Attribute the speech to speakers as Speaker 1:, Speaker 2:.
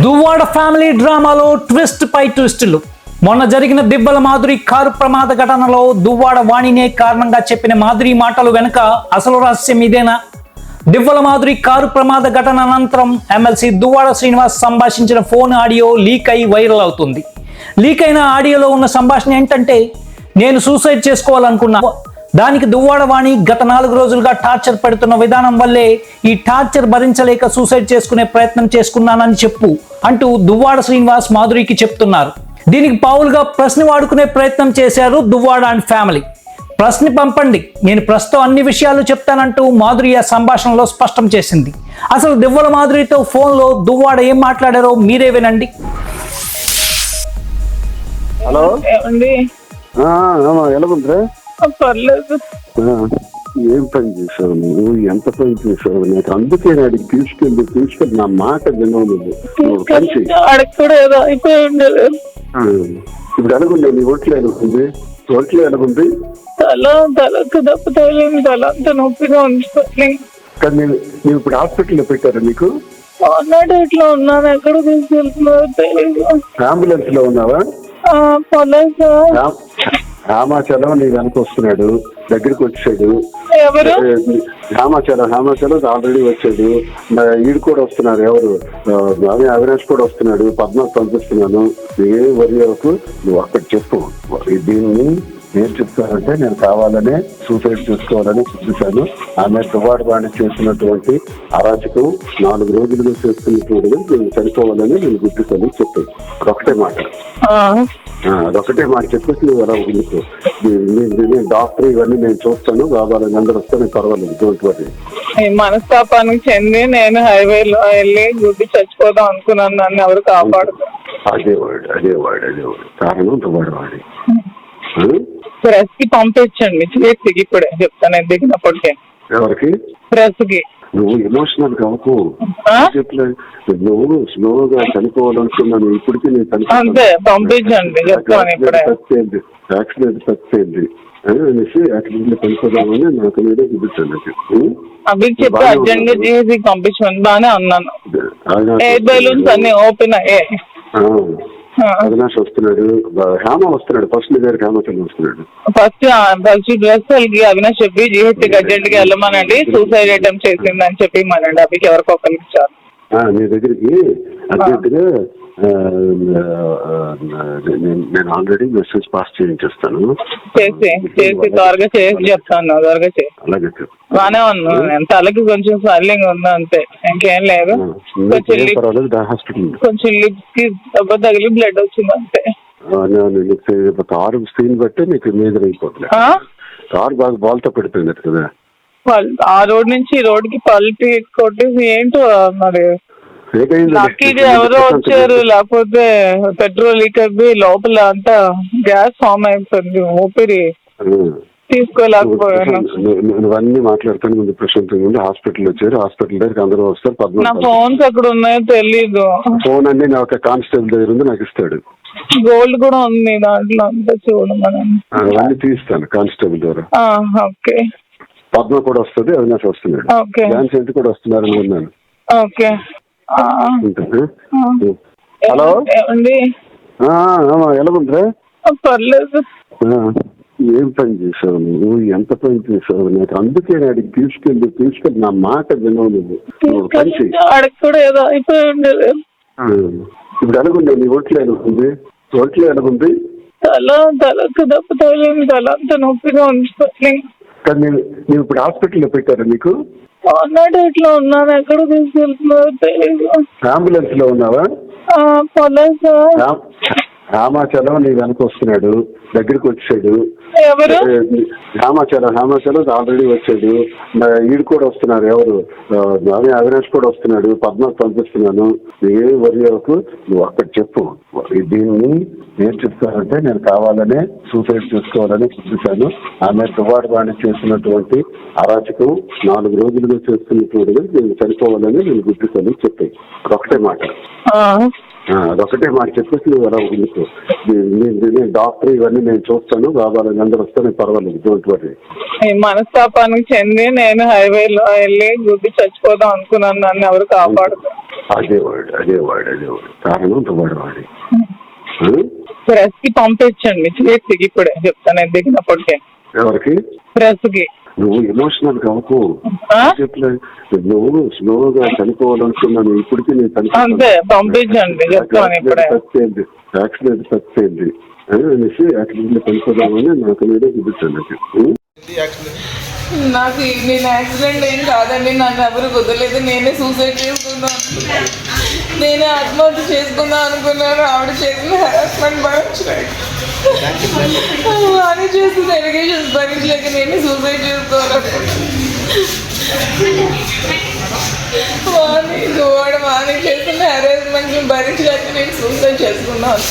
Speaker 1: Duvvada family డ్రామాలో twist పై ట్విస్టులు. మొన్న జరిగిన దిబ్బల మాధురి కారు ప్రమాద ఘటనలో దువ్వాడ వాణినే కారణంగా చెప్పిన మాధురి మాటలు వెనుక అసలు రహస్యం ఇదేనా? దివ్వల మాధురి కారు ప్రమాద ఘటన అనంతరం ఎమ్మెల్సీ దువ్వాడ శ్రీనివాస్ సంభాషించిన ఫోన్ ఆడియో లీక్ అయి వైరల్ అవుతుంది. లీక్ అయిన ఆడియోలో ఉన్న సంభాషణ ఏంటంటే నేను సూసైడ్ చేసుకోవాలనుకున్నా. దానికి దువ్వాడ వాణి గత నాలుగు రోజులుగా టార్చర్ పెడుతున్న విధానం వల్లే ఈ టార్చర్ భరించలేక సూసైడ్ చేసుకునే ప్రయత్నం చేసుకున్నానని చెప్పు అంటూ దువ్వాడ శ్రీనివాస్ మాధురికి చెప్తున్నారు. దీనికి పావులుగా ప్రశ్న వాడుకునే ప్రయత్నం చేశారు దువ్వాడ అండ్ ఫ్యామిలీ. ప్రశ్న పంపండి నేను ప్రస్తుతం అన్ని విషయాలు చెప్తానంటూ మాధురి ఆ సంభాషణలో స్పష్టం చేసింది. అసలు దివ్వల మాధురితో ఫోన్లో దువ్వాడ ఏం మాట్లాడారో మీరే వినండి.
Speaker 2: హలో.
Speaker 3: పర్లేదు.
Speaker 2: ఏం పని చేసావు నువ్వు? ఎంత పని చేసావు నాకు? అందుకే అడిగి తీసుకెళ్ళి తీసుకెళ్ళి. నా మాట వినవు నువ్వు. ఇప్పుడు ఎలాగుంది నీ ఒంట్లో ఎలాగుంది? ఒంట్లో ఎలాగుంది?
Speaker 3: తల తలకు తగిలింది తల అంత నొప్పిగా.
Speaker 2: కానీ నేను ఇప్పుడు హాస్పిటల్లో పెట్టారా నీకు?
Speaker 3: అన్నాడు ఇట్లా ఉన్నాను. ఎక్కడ తీసుకెళ్తున్నారో తెలియదు
Speaker 2: అంబులెన్స్లో ఉన్నావా
Speaker 3: పర్లేదు. సార్
Speaker 2: రామాచలం నీ వెనక వస్తున్నాడు దగ్గరికి వచ్చాడు. రామాచలం రామాచలం ఆల్రెడీ వచ్చాడు. ఈడు కూడా వస్తున్నారు ఎవరు? అవినాష్ కూడా వస్తున్నాడు పద్మాకు పంపిస్తున్నాను. ఏ వరి వరకు? నువ్వు అక్కడ చెప్పు. దీన్ని ఏం చెప్తానంటే నేను కావాలనే సూసైడ్ చేసుకోవాలని చూశాను. ఆమె దువాడు బాణి చేసినటువంటి అరాచకం నాలుగు రోజులుగా చేస్తున్నటువంటి నేను చనిపోవాలని నేను గుర్తిస్తాను చెప్పాను. ఒకటే మాట. అదొకటే మాట. చెప్పేసి నువ్వు ఎలా ఎందుకు నేను డాక్టర్ ఇవన్నీ నేను చూస్తాను. కావాలని అందరూ వస్తే పర్వాలేదు.
Speaker 3: ఈ మనస్తాపానికి చెంది నేను హైవేలో వెళ్ళి గుడ్డి చచ్చిపోదాం అనుకున్నాను. నన్ను ఎవరు కాపాడుతారు
Speaker 2: అదే వాడు అదే వాడు అదే వాడు. కారణం దువాడు వాడి
Speaker 3: ప్రెస్కి పంపించండి. చేతికి ఇప్పుడే చెప్తాను నేను దిగినప్పటికే.
Speaker 2: ఎవరికి?
Speaker 3: ప్రెస్కి
Speaker 2: నువ్వు ఎమోషనల్? చెప్పలేదు నువ్వు స్లోగా చనిపోవాలనుకున్నాను ఇప్పటికీ నేను
Speaker 3: అంతే, పంపించండి, చెప్తాను ఇప్పుడే.
Speaker 2: చచ్చేది యాక్సిడెంట్ అని అనేసి యాక్సిడెంట్ చనిపోదామని నాకు మీదే చూపించాను
Speaker 3: అవి చెప్పి అర్జెంట్గా చేసి పంపించమని బాగానే అన్నాను. ఎయిర్ బెలూన్స్ అన్ని ఓపెన్ అయ్యాయి.
Speaker 2: అవినాష్ వస్తున్నాడు హేమ వస్తున్నాడు ఫస్ట్ గారి హేమచంద్ర వస్తున్నాడు.
Speaker 3: ఫస్ట్ ఫస్ట్ డ్రెస్సల్కి అవినాష్ చెప్పి జిహెచ్ అర్జెంట్గా వెళ్ళమనండి సూసైడ్ అటెంప్ట్ చేసిందని చెప్పి మనండి అవికి ఎవరికొకరికి
Speaker 2: చాలు. నీ దగ్గరికి అర్జెంట్గా ఆ, ఆ, నేను- ఆల్రెడీ మెసేజ్ పాస్ చేయించేస్తాను.
Speaker 3: చేసి చేసి త్వరగా చేసి చెప్తాను త్వరగా చేసి.
Speaker 2: అలాగే.
Speaker 3: బాగానే ఉన్నాను నేను తలకి కొంచెం స్వెల్లింగ్ ఉంది అంతే ఇంకేం లేదు. కొంచెం లిప్
Speaker 2: హాస్పిటల్.
Speaker 3: కొంచెం లిప్స్కి దెబ్బ తగిలి బ్లడ్ వచ్చింది అంతే.
Speaker 2: కారు స్క్రీన్ బట్టి నీకు మేజర్ అయిపోతుంది? కారు బాగా బాల్తో పెడిపోయింది కదా.
Speaker 3: ఆ రోడ్ నుంచి ఈ రోడ్కి పల్టి కొట్టేసి ఏంటో మరి లక్కీగా ఎవరో వచ్చారు లేకపోతే పెట్రోల్ లీక్ అయిపోయి లోపల అంతా గ్యాస్ ఫామ్ అయిపోయింది ఊపిరి తీసుకోలేకపోయాను.
Speaker 2: నువ్వన్నీ మాట్లాడుతాను ముందు హాస్పిటల్ వచ్చారు. హాస్పిటల్ దగ్గరికి అందరూ వస్తారు.
Speaker 3: నా
Speaker 2: పద్నాలుగు.
Speaker 3: ఫోన్స్ ఎక్కడ ఉన్నాయో తెలీదు.
Speaker 2: ఫోన్ అన్ని నా ఒక కానిస్టేబుల్ దగ్గర ఉంది నాకు ఇస్తాడు.
Speaker 3: గోల్డ్ కూడా ఉంది దాంట్లో అంతా చూడమని
Speaker 2: అవన్నీ తీస్తాను కానిస్టేబుల్ ద్వారా.
Speaker 3: ఆ, ఓకే.
Speaker 2: పద్మ కూడా వస్తుంది అవినాష్ వస్తున్నాడు. ఝాన్సీ ఎంత కూడా వస్తున్నారు అనుకున్నాను
Speaker 3: ఓకే.
Speaker 2: హలో? ఎలాగుందిరా?
Speaker 3: ఆ, పర్లేదు.
Speaker 2: ఏం పని చేసావు నువ్వు? ఎంత పని చేసావు? నాకు అందుకే అడిగి తీసుకెళ్ళి తీసుకెళ్ళి. నా మాట వినవు నువ్వు. ఇప్పుడు ఎలాగుంది? నీ ఒంట్లో ఎలాగుంది? ఒంట్లో ఎలాగుంది?
Speaker 3: తల తలకు దెబ్బ తల అంత నొప్పిగా ఉంది.
Speaker 2: కానీ నేను నువ్వు ఇప్పుడు హాస్పిటల్లో పెట్టారా నీకు
Speaker 3: అన్నాడు ఇట్లా ఉన్నాను ఎక్కడ తీసుకెళ్తున్నారో తెలియదు
Speaker 2: అంబులెన్స్లో ఉన్నావా
Speaker 3: పర్లేదు సార్
Speaker 2: రామాచలం నీ వెనక వస్తున్నాడు దగ్గరికి వచ్చాడు. రామాచలం రామాచలం ఆల్రెడీ వచ్చాడు. ఈడు కూడా వస్తున్నారు ఎవరు? అవి అవినాష్ కూడా వస్తున్నాడు పద్మాకు పంపిస్తున్నాను. ఏ వరి వరకు? నువ్వు అక్కడ చెప్పు. దీన్ని ఏం చెప్తానంటే నేను కావాలనే సూసైడ్ చేసుకోవాలని చూశాను. ఆమె దువాడు బాణి చేసినటువంటి అరాచకం నాలుగు రోజులుగా చేస్తున్నటువంటి నేను చనిపోవాలని నేను గుర్తిస్తాను చెప్పాను. ఒకటే మాట. అదొకటే మాట చెప్పేసి నువ్వు ఎందుకు నేను డాక్టర్ ఇవన్నీ నేను చూస్తాను కావాలని అందరూ వస్తే నేను పర్వాలేదు డోంట్ వరీ
Speaker 3: మనస్తాపానికి చెంది నేను హైవేలో వెళ్ళి గుడ్డి చచ్చిపోదాం అనుకున్నాను నన్ను ఎవరు కాపాడుతారు
Speaker 2: అదే వాడు అదే వాడు అదే వాడు. కారణం దువ్వాడ వాడి
Speaker 3: ప్రెస్కి పంపించండి చేతికి ఇప్పుడే చెప్తాను దిగినప్పటికే.
Speaker 2: ఎవరికి?
Speaker 3: ప్రెస్కి
Speaker 2: నువ్వు ఎమోషనల్
Speaker 3: ఆ?
Speaker 2: చెప్పలే. నువ్వు స్లోగా చనిపోవాలనుకున్నాను. ఇప్పటికీ నేను. తప్పేంది. యాక్సిడెంట్ తప్పేంది. అనేసి యాక్సిడెంట్ చనిపోదామని నాకు మీద చూపించాను నాకు
Speaker 4: నేను యాక్సిడెంట్ ఏం కాదండి. నన్ను ఎవరు కుదరలేదు. నేనే సూసైడ్ చేసుకుందాం. అనుకున్నాను. నేనే ఆత్మహత్య చేసుకుందాం అనుకున్నాను. ఆవిడ చేసిన హెరాస్మెంట్ భరించలేదు వాణి చేసిన ఎలిగేషన్స్ భరించలేక నేనే సూసైడ్ చేసుకోవాలనుకున్నాను వాణి వాడు వాణి చేసిన హెరాస్మెంట్ భరించలేక నేను సూసైడ్ చేసుకున్నాను.